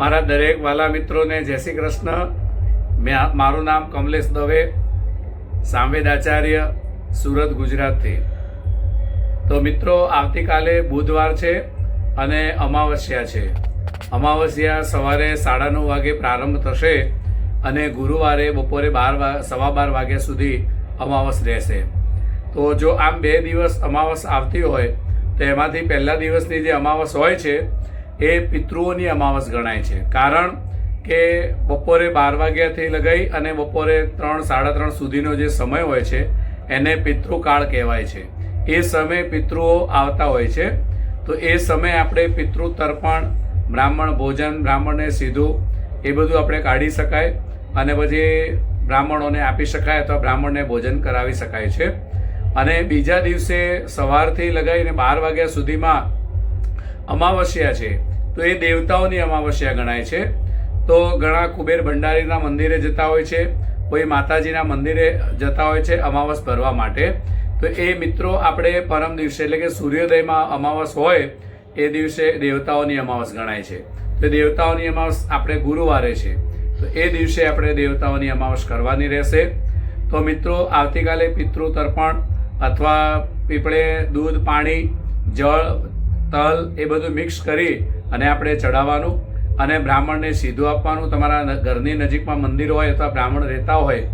મારા દરેક વાલા મિત્રોને જય શ્રી કૃષ્ણ. મેં મારું નામ કમલેશ દવે સાંવેદ આચાર્ય સુરત, ગુજરાતથી. તો મિત્રો, આવતીકાલે બુધવાર છે અને અમાવસ્યા છે. અમાવસ્યા સવારે સાડા નવ વાગે પ્રારંભ થશે અને ગુરુવારે બપોરે બાર સવા બાર વાગ્યા સુધી અમાવસ રહેશે. તો જો આમ બે દિવસ અમાવસ આવતી હોય, તો એમાંથી પહેલા દિવસની જે અમાવસ હોય છે એ પિતૃઓની અમાવસ ગણાય છે. કારણ કે બપોરે બાર વાગ્યાથી લગાઈ અને બપોરે ત્રણ, સાડા ત્રણ સુધીનો જે સમય હોય છે, એને પિતૃકાળ કહેવાય છે. એ સમયે પિતૃઓ આવતા હોય છે. તો એ સમયે આપણે પિતૃ તર્પણ બ્રાહ્મણ ભોજન, બ્રાહ્મણને સીધું એ બધું આપણે કાઢી શકાય અને પછી બ્રાહ્મણોને આપી શકાય અથવા બ્રાહ્મણને ભોજન કરાવી શકાય છે. અને બીજા દિવસે સવારથી લગાવીને બાર વાગ્યા સુધીમાં અમાવસ્યા છે. તો એ દેવતાઓની અમાવસ્યા ગણાય છે. તો ઘણા કુબેર ભંડારીના મંદિરે જતા હોય છે. કોઈ માતાજીના મંદિરે જતા હોય છે અમાવસ ભરવા માટે. તો એ મિત્રો આપણે પરમ દિવસે એટલે કે સૂર્યોદયમાં અમાવસ હોય, એ દિવસે દેવતાઓની અમાવસ ગણાય છે. તો દેવતાઓની અમાવસ આપણે ગુરુવારે છે. તો એ દિવસે આપણે દેવતાઓની અમાવસ કરવાની રહેશે. તો મિત્રો, આવતીકાલે પિતૃ તર્પણ અથવા પીપળે દૂધ, પાણી, જળ તલ એ બધું મિક્સ કરી અને આપણે ચડાવવાનું અને બ્રાહ્મણને સીધું આપવાનું. તમારા ઘરની નજીકમાં મંદિર હોય અથવા બ્રાહ્મણ રહેતા હોય,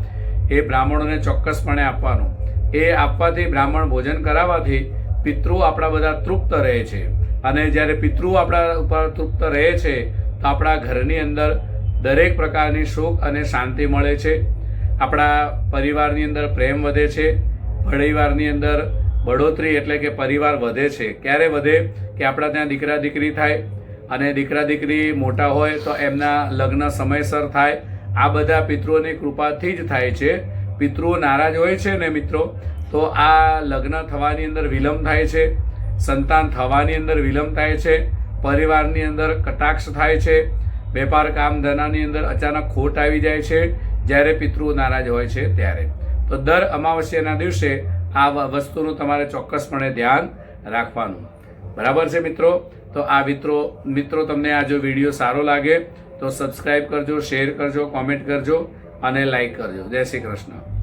એ બ્રાહ્મણોને ચોક્કસપણે આપવાનું. એ આપવાથી બ્રાહ્મણ ભોજન કરાવવાથી પિતૃ આપણા બધા તૃપ્ત રહે છે. અને જ્યારે પિતૃ આપણા ઉપર તૃપ્ત રહે છે, તો આપણા ઘરની અંદર દરેક પ્રકારની સુખ અને શાંતિ મળે છે. આપણા પરિવારની અંદર પ્રેમ વધે છે. પરિવારની અંદર બઢોતરી એટલે કે પરિવાર વધે છે. ક્યારે વધે? કે આપણા ત્યાં દીકરા દીકરી થાય અને દીકરા દીકરી મોટા હોય તો એમના લગ્ન સમયસર થાય. આ બધા પિતૃઓની કૃપાથી જ થાય છે. પિતૃઓ નારાજ હોય છે ને મિત્રો? તો આ લગ્ન થવાની અંદર વિલંબ થાય છે. સંતાન થવાની અંદર વિલંબ થાય છે. પરિવારની અંદર કટાક્ષ થાય છે. વેપાર કામ ધંધાની અંદર અચાનક ખોટ આવી જાય છે. જ્યારે પિતૃઓ નારાજ હોય છે ત્યારે. તો દર અમાવસ્યાના દિવસે આ વસ્તુનું તમારે ચોક્કસપણે ધ્યાન રાખવાનું. બરાબર છે મિત્રો? તો આ મિત્રો મિત્રો, તમને આ જો વીડિયો સારો લાગે, તો સબસ્ક્રાઈબ કરજો, શેર કરજો, કોમેન્ટ કરજો અને લાઈક કરજો. જય શ્રી કૃષ્ણ.